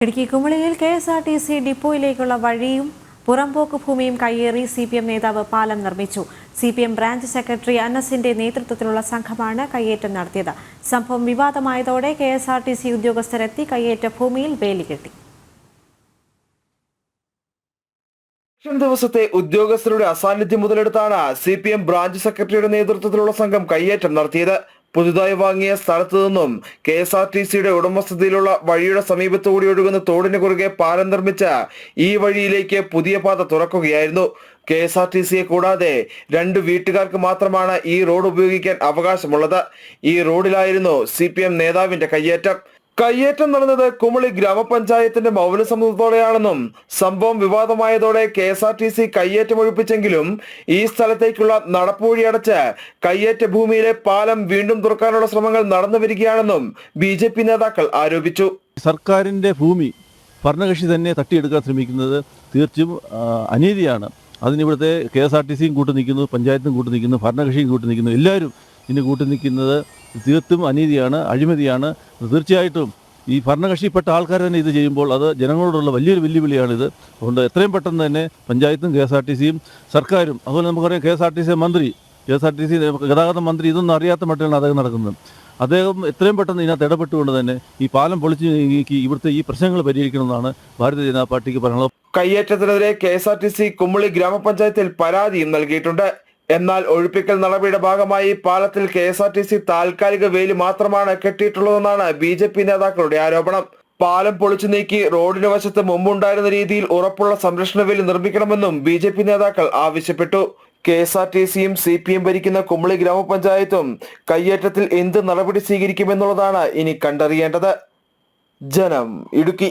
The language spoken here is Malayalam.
Idukki കുമളിയിൽ K S R T C ഡിപ്പോയിലേക്കുള്ള വഴിയും പുറംപോക്ക് ഭൂമിയും കയ്യേറി സി പി എം നേതാവ് പാലം നിർമ്മിച്ചു. C P M branch secretary അനസിന്റെ നേതൃത്വത്തിലുള്ള സംഘമാണ് കയ്യേറ്റം നടത്തിയത്. സംഭവം വിവാദമായതോടെ K S R T C ഉദ്യോഗസ്ഥരെത്തി കയ്യേറ്റ ഭൂമിയിൽ വേലി കെട്ടി. ദിവസത്തെ ഉദ്യോഗസ്ഥരുടെ അസാന്നിധ്യം മുതലെടുത്താണ് സി പി എം ബ്രാഞ്ച് സെക്രട്ടറിയുടെ നേതൃത്വത്തിലുള്ള സംഘം കയ്യേറ്റം നടത്തിയത്. പുതുതായി വാങ്ങിയ സ്ഥലത്തു നിന്നും കെ എസ് ആർ ടി സിയുടെ ഉടമസ്ഥതയിലുള്ള വഴിയുടെ സമീപത്തുകൂടി ഒഴുകുന്ന തോടിന് കുറുകെ പാലം നിർമ്മിച്ച ഈ വഴിയിലേക്ക് പുതിയ പാത തുറക്കുകയായിരുന്നു. കെ എസ് ആർ ടി സിയെ കൂടാതെ രണ്ട് വീട്ടുകാർക്ക് മാത്രമാണ് ഈ റോഡ് ഉപയോഗിക്കാൻ അവകാശമുള്ളത്. ഈ റോഡിലായിരുന്നു സി പി എം നേതാവിന്റെ കയ്യേറ്റം. കയ്യേറ്റം നടന്നത് കുമളി ഗ്രാമപഞ്ചായത്തിന്റെ മൗനസമ്മതത്തോടെയാണെന്നും സംഭവം വിവാദമായതോടെ K S R T C കയ്യേറ്റം ഒഴിപ്പിച്ചെങ്കിലും ഈ സ്ഥലത്തേക്കുള്ള നടപ്പുവഴി അടച്ച് കയ്യേറ്റ ഭൂമിയിലെ പാലം വീണ്ടും തുറക്കാനുള്ള ശ്രമങ്ങൾ നടന്നു വരികയാണെന്നും ബി ജെ പി നേതാക്കൾ ആരോപിച്ചു. സർക്കാരിന്റെ ഭൂമി ഭരണകക്ഷി തന്നെ തട്ടിയെടുക്കാൻ ശ്രമിക്കുന്നത് തീർച്ചയായും അനീതിയാണ്. അതിനിവിടുത്തെ കെ എസ് ആർ ടി സിയും കൂട്ടു നിൽക്കുന്നു പഞ്ചായത്തും കൂട്ടു നിൽക്കുന്നു ഭരണകക്ഷിയും കൂട്ടു നിൽക്കുന്നു. എല്ലാവരും ഇതിന് കൂട്ടു നിൽക്കുന്നത് തീർത്തും അനീതിയാണ് അഴിമതിയാണ്. തീർച്ചയായിട്ടും ഈ ഭരണകക്ഷിപ്പെട്ട ആൾക്കാർ തന്നെ ഇത് ചെയ്യുമ്പോൾ അത് ജനങ്ങളോടുള്ള വലിയൊരു വെല്ലുവിളിയാണിത്. അതുകൊണ്ട് എത്രയും പെട്ടെന്ന് തന്നെ പഞ്ചായത്തും കെ എസ് ആർ ടി സിയും സർക്കാരും അതുപോലെ നമുക്കറിയാം K S R T C മന്ത്രി K S R T C ഗതാഗത മന്ത്രി ഇതൊന്നും അറിയാത്ത മട്ടിലാണ് അദ്ദേഹം നടക്കുന്നത്. അദ്ദേഹം എത്രയും പെട്ടെന്ന് ഇതിനകത്ത് ഇടപെട്ടുകൊണ്ട് തന്നെ ഈ പാലം പൊളിച്ച് നീക്കി ഇവിടുത്തെ ഈ പ്രശ്നങ്ങൾ പരിഹരിക്കണമെന്നാണ് ഭാരതീയ ജനതാ പാർട്ടിക്ക് പറയുന്നത് കയ്യേറ്റത്തിനെതിരെ K S R T C Kumily ഗ്രാമപഞ്ചായത്തിൽ പരാതിയും നൽകിയിട്ടുണ്ട്. എന്നാൽ ഒഴിപ്പിക്കൽ നടപടിയുടെ ഭാഗമായി പാലത്തിൽ K S R T C താൽക്കാലിക വേലി മാത്രമാണ് കെട്ടിയിട്ടുള്ളതെന്നാണ് ബി ജെ പി നേതാക്കളുടെ ആരോപണം. പാലം പൊളിച്ചു നീക്കി റോഡിന് വശത്ത് മുമ്പുണ്ടായിരുന്ന രീതിയിൽ ഉറപ്പുള്ള സംരക്ഷണ വേലി നിർമ്മിക്കണമെന്നും ബി ജെ പി നേതാക്കൾ ആവശ്യപ്പെട്ടു. കെ എസ് ആർ ടി സിയും സി പി എം ഭരിക്കുന്ന കുമളി ഗ്രാമപഞ്ചായത്തും കയ്യേറ്റത്തിൽ എന്ത് നടപടി സ്വീകരിക്കുമെന്നുള്ളതാണ് ഇനി കണ്ടറിയേണ്ടത്. ജനം ഇടുക്കി.